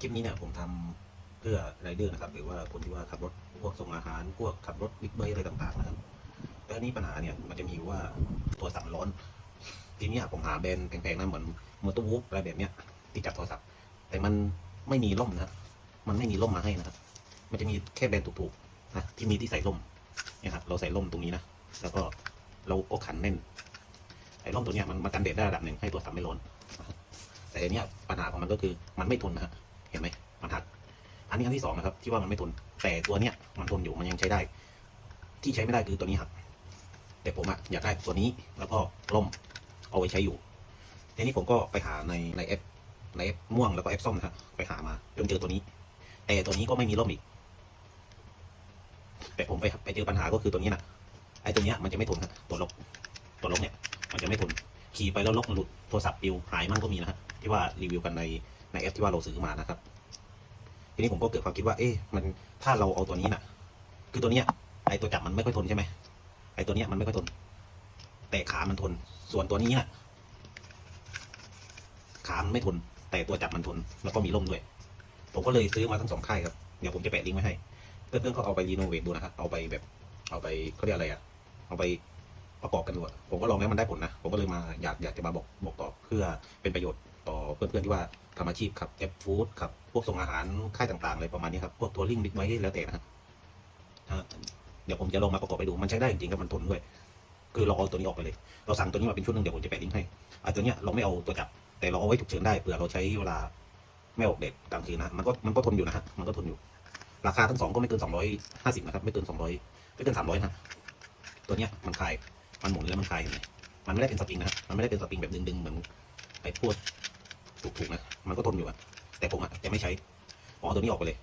คลิปนี้เนี่ยผมทำเพื่อไรเดอร์นะครับ หรือว่าคนที่ว่าขับรถพวกส่งอาหารพวกขับรถบิ๊กไบค์อะไรต่างๆนะครับแล้วอันนี้ปัญหาเนี่ยมันจะมีว่าตัวสั่งร้อน ทีนี้ผมหาแบรนด์แพงๆนะเหมือนมอเตอร์วูฟอะไรแบบเนี้ยที่จับโทรศัพท์ แต่มันไม่มีร่มนะมันไม่มีร่มมาให้นะครับ มันจะมีแค่แบรนด์ถูกๆนะที่มีที่ใส่ร่มเนี่ยครับเราใส่ร่มตรงนี้นะแล้วก็เราก็ขันแน่นไอ้ร่มตัวเนี้ยมันมันกันแดดได้ระดับหนึ่งให้ตัวสับไม่ร้อนแต่อันเนี้ยปัญหาของมันก็คือมันไม่ทนนะฮะ เห็นไหมมันหักอันนี้อันที่สองนะครับ ที่ว่ามันไม่ทน แต่ตัวเนี้ยมันทนอยู่มันยังใช้ได้ ที่ใช้ไม่ได้คือตัวนี้ครับ แต่ผมอะอยากได้ตัวนี้แล้วก็ร่มเอาไว้ใช้อยู่ทีนี้ผมก็ไปหาในในแอปในแอปม่วงแล้วก็แอปส้มนะครับไปหามาจนเจอตัวนี้ แต่ตัวนี้ก็ไม่มีร่มอีก แต่ผมไปไปเจอปัญหาก็คือตัวนี้นะไอ้ตัวเนี้ยมันจะไม่ทนครับตัวลบตัวลบเนี่ย มันจะไม่ทนขี่ไปแล้วลกมันหลุดโทรศัพท์ปิวหายมั่งก็มีนะฮะที่ว่ารีวิวกันใน ในแอปที่ว่าเราซื้อมานะครับ ทีนี้ผมก็เกิดความคิดว่า เอ๊ะมันถ้าเราเอาตัวนี้น่ะ คือตัวเนี้ยไอ้ตัวจับมันไม่ค่อยทนใช่ไหมไอ้ตัวเนี้ยมันไม่ค่อยทน แต่ขามันทน ส่วนตัวนี้น่ะ ขามันไม่ทน แต่ตัวจับมันทน แล้วก็มีร่มด้วย ผมก็เลยซื้อมาทั้งสองค่ายครับ เดี๋ยวผมจะแปะลิงก์ไว้ให้ เพื่อนๆก็เอาไปรีโนเวทดูนะครับ เอาไปแบบ เอาไปเขาเรียกอะไรอะเอาไปประกอบกันดูผมก็ลองแล้วมันได้ผลนะ ผมก็เลยมาอยากอยากจะมาบอกบอกต่อเพื่อเป็นประโยชน์ต่อเพื่อนๆที่ว่า ทำอาชีพขับแอปฟู้ดขับพวกส่งอาหารค่ายต่างๆอะไรประมาณนี้ครับ พวกทัวริ่งบิ๊กไบค์แล้วแต่นะครับเดี๋ยวผมจะลองมาประกอบไปดูมันใช้ได้จริงๆครับมันทนด้วย คือเราเอาตัวนี้ออกไปเลย เราสั่งตัวนี้มาเป็นชุดหนึงเดี๋ยวผมจะแปะลิงก์ให้อ่าตัวเนี้ยเราไม่เอาตัวจับ แต่เราเอาไว้ฉุกเฉินได้เผื่อเราใช้เวลาไม่ออกเด็ดกลางคืนนะมันก็มันก็ทนอยู่นะฮะมันก็ทนอยู่ ราคาทั้งสองก็ไม่เกินสองร้อยห้าสิบนะครับไม่เกินสองร้อยไม่เกินสามร้อยนะตัวเนี้ยมันคลายมันหมุนแล้วมันคลายมันไม่ได้เป็นสปริงนะฮะมันไม่ได้เป็นสปริงแบบดึงๆเหมือนไอ้พวก ถูกๆนะมันก็ทนอยู่อะแต่ผมอะจะไม่ใช้ผมเอาตัวนี้ออกไปเลย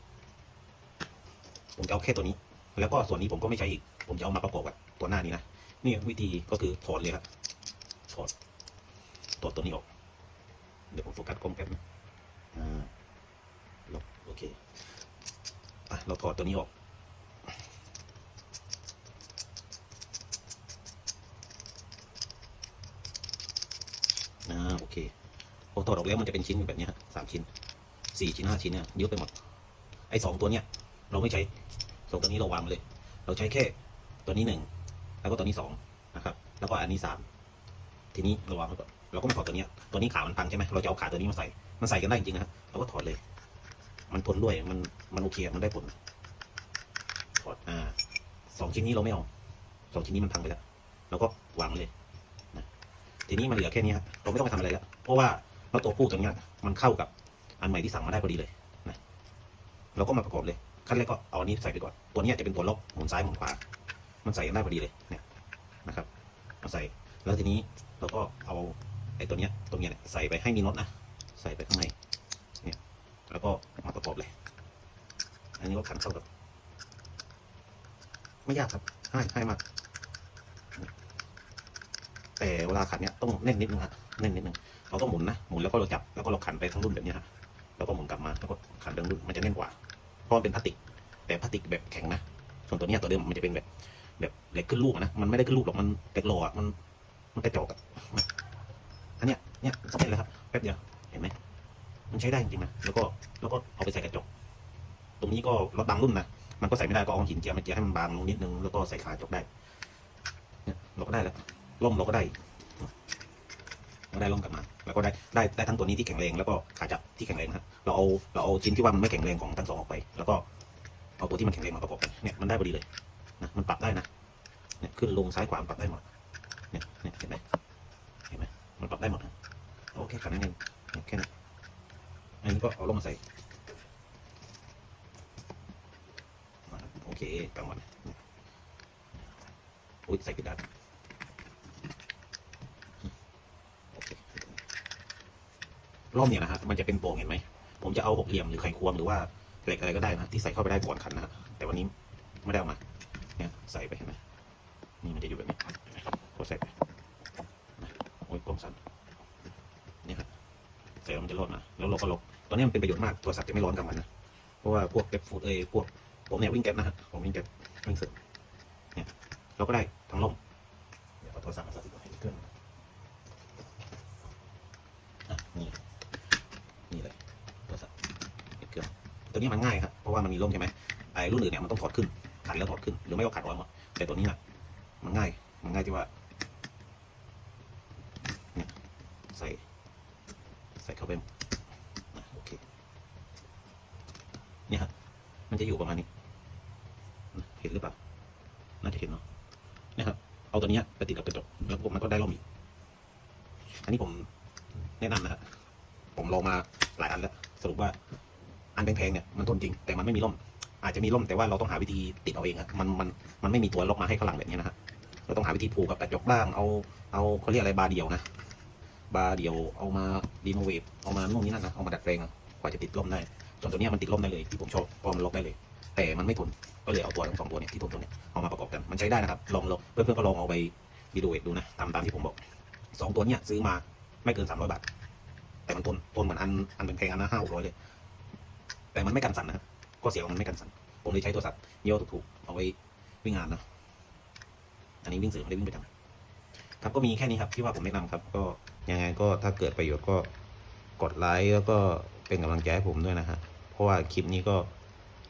ผมจะเอาแค่ตัวนี้ แล้วก็ส่วนนี้ผมก็ไม่ใช้อีก ผมจะเอามาประกอบกับตัวหน้านี้นะนี่วิธีก็คือถอดเลยครับถอดถอดตัวนี้ออก เดี๋ยวผมโฟกัสกล้องแป๊บนึงอ่าลบโอเคอะเราถอดตัวนี้ออก อ่าโอเค พอถอดออกแล้วมันจะเป็นชิ้นแบบนี้ยฮะสามชิ้นสี่ชิ้นห้าชิ้นเนี่ยเยอะไปหมด ไอ้สองตัวเนี้ยเราไม่ใช้สองตัวนี้เราวางเลย เราใช้แค่ตัวนี้หนึ่งแล้วก็ตัวนี้สองนะครับ แล้วก็อันนี้สามทีนี้เราวางไว้ก่อนเราก็มาถอดตัวเนี้ยตัวนี้ขามันพังใช่ไหมเราจะเอาขาตัวนี้มาใส่มันใส่กันได้จริงนะครับเราก็ถอดเลย มันทนด้วยมันมันโอเคมันได้ผลถอดอ่าสองชิ้นนี้เราไม่เอาสองชิ้นนี้มันพังไปแล้วเราก็วางเลยทีนี้มันเหลือแค่นี้ครับเราไม่ต้องไปทำอะไรแล้วเพราะว่า เราตัวผู้ตัวนี้มันเข้ากับอันใหม่ที่สั่งมาได้พอดีเลยนะเราก็มาประกอบเลย ขั้นแรกก็เอาอันนี้ใส่ไปก่อน ตัวนี้จะเป็นตัวล็อกหมุนซ้ายหมุนขวา มันใส่กันได้พอดีเลยเนี่ยนะครับมาใส่ แล้วทีนี้เราก็เอาไอ้ตัวเนี้ยตรงเนี้ยใส่ไปให้มีน็อตนะ ใส่ไปข้างในเนี่ยแล้วก็มาประกอบเลย อันนี้ก็ขันเข้ากับ ไม่ยากครับง่ายง่ายมาก แต่เวลาขันเนี่ยต้องแน่นนิดนึงฮะแน่นนิดนึง เราต้องหมุนนะหมุนแล้วก็เราจับแล้วก็เราขันไปทั้งรุ่นแบบเนี้ยฮะแล้วก็หมุนกลับมาแล้วก็ขันเดิมรุ่นมันจะแน่นกว่าเพราะมันเป็นพลาสติกแต่พลาสติกแบบแข็งนะส่วนตัวเนี้ยตัวเดิมมันจะเป็นแบบ แบบเหล็กขึ้นลูกนะมันไม่ได้ขึ้นลูกหรอกมันเหล็กโลอะมันมันกระจอกอะอันเนี้ยเนี่ยสำเร็จแล้วครับแป๊บเดียวเห็นไหมมันใช้ได้จริงนะแล้วก็แล้วก็เอาไปใส่กระจกตรงนี้ก็รถบางรุ่นนะมันก็ใส่ไม่ได้ก็เอาหินเจียมาเจียให้มันบางลงนิดนึงแล้วก็ใส่ขากระจกได้เนี่ยเราก็ได้แล้วล่มเราก็ได้ เราได้ล่มกลับมา แล้วก็ได้ได้ได้ทั้งตัวนี้ที่แข็งแรงแล้วก็ขาจับที่แข็งแรงนะฮะเราเอาเราเอาชิ้นที่ว่ามันไม่แข็งแรงของทั้งสองออกไป แล้วก็เอาตัวที่มันแข็งแรงมาประกอบกันเนี่ยมันได้พอดีเลยนะมันปรับได้นะเนี่ยขึ้นลงซ้ายขวาปรับได้หมดเนี่ยเนี่ยเห็นไหมเห็นไหมมันปรับได้หมดนะโอเคขันนั้นเองเนี่ยแค่นี้อันนี้ก็เอาลงมาใส่โอเคกลางวันอุ้ยใส่ผิดด้าน ร่มเนี่ยนะฮะมันจะเป็นโป่งเห็นไหมผมจะเอาหกเหลี่ยมหรือไขควงหรือว่าเหล็กอะไรก็ได้นะที่ใส่เข้าไปได้ก่อนขันนะฮะแต่วันนี้ไม่ได้เอามาเนี่ยใส่ไปเห็นไหมนี่มันจะอยู่แบบนี้เห็นไหมก็ใส่ไปโอ้ยกลมสันเนี่ยครับใส่แล้วมันจะร้อนนะแล้วเราก็ลบตอนนี้มันเป็นประโยชน์มากตัวสัตว์จะไม่ร้อนกับมันนะเพราะว่าพวกเก็บฟูดเอยพวกผมเนี่ยวิ่งแก๊ปนะฮะผมวิ่งแก๊ปวิ่งเสึกเนี่ยเราก็ได้ทั้งร่มเดี๋ยวเอาโทรศัพท์มาใส่ดูให้ดีขึ้นอะนี่ นี่เลยโทรศัพท์ ตัวนี้มันง่ายครับ เพราะว่ามันมีร่มใช่ไหมไอ้รุ่นอื่นเนี่ยมันต้องถอดขึ้นขันแล้วถอดขึ้น หรือไม่ก็ขัดออกหมดแต่ตัวนี้น่ะมันง่าย มันง่ายที่ว่าใส่ใส่เข้าไปโอเคเนี่ยครับมันจะอยู่ประมาณนี้เห็นหรือเปล่า น่าจะเห็นเนาะเนี่ยครับเอาตัวนี้ไปติดกับกระจกแล้วมันก็ได้ร่มอีกอันนี้ผมแนะนำนะฮะผมลองมาหลายอันแล้ว สรุปว่า อันแพงๆเนี่ยมันทนจริงแต่มันไม่มีร่ม อาจจะมีร่มแต่ว่าเราต้องหาวิธีติดเอาเองครับมันมันมันไม่มีตัวล็อกมาให้ข้างหลังแบบนี้นะฮะเราต้องหาวิธีผูกกับกระจกบ้างเอาเอาเขาเรียกอะไรบาเดียวนะบาเดียวเอามารีโนเวทเอามานู่นนี่นั่นนะเอามาดัดแปลงกว่าจะติดร่มได้ส่วนตัวเนี้ยมันติดร่มได้เลยที่ผมชอบเพราะมันล็อกได้เลย แต่มันไม่ทนก็เลยเอาตัวทั้งสองตัวเนี่ยที่ทนตัวเนี่ยเอามาประกอบกันมันใช้ได้นะครับลองลองเพื่อนๆก็ลองเอาไปรีโนเวทดูนะตามตามที่ผมบอกสองตัวเนี่ยซื้อมาไม่เกินสามร้อยบาทแต่มันทนทนเหมือนอันอันเป็นแพงๆอันนะห้าหกร้อยเลย แต่มันไม่กันสั่นนะครับก็เสียว่ามันไม่กันสั่นผมเลยใช้โทรศัพท์เยี่ยวถูกๆเอาไว้วิ่งงานนะอันนี้วิ่งสื่อไม่ได้วิ่งประจำครับก็มีแค่นี้ครับที่ว่าผมแนะนำครับ ก็ยังไงก็ถ้าเกิดประโยชน์ก็กดไลค์แล้วก็เป็นกำลังใจให้ผมด้วยนะฮะเพราะว่าคลิปนี้ก็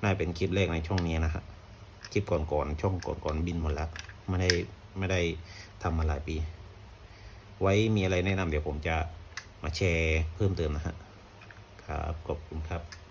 น่าเป็นคลิปแรกในช่องนี้นะฮะคลิปก่อนๆช่องก่อนๆบินหมดแล้วไม่ได้ไม่ได้ทำมาหลายปี ไว้มีอะไรแนะนำเดี๋ยวผมจะมาแชร์เพิ่มเติมนะฮะครับขอบคุณครับ